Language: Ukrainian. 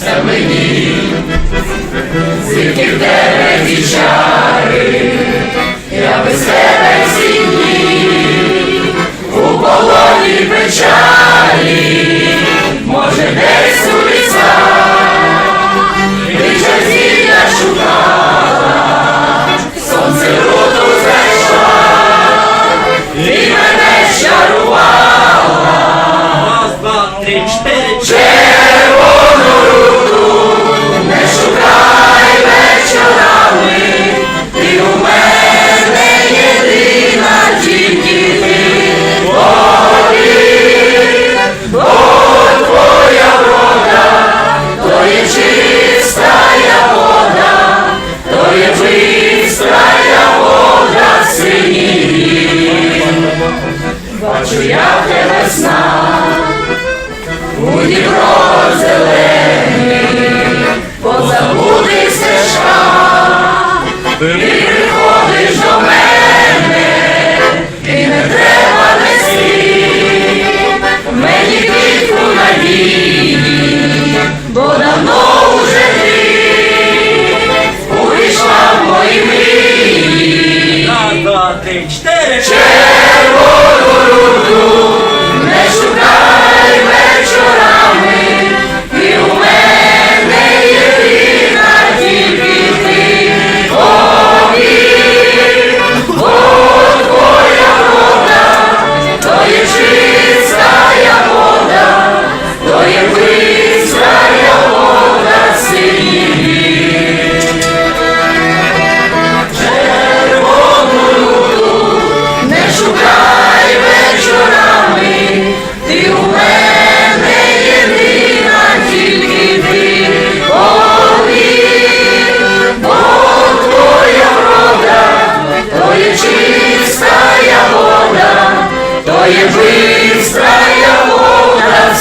Все мені, звідки в тебе діжа. бачу я тебе сна, у Дніпро зелений, позабуди стежка. Твоя быстрая вода в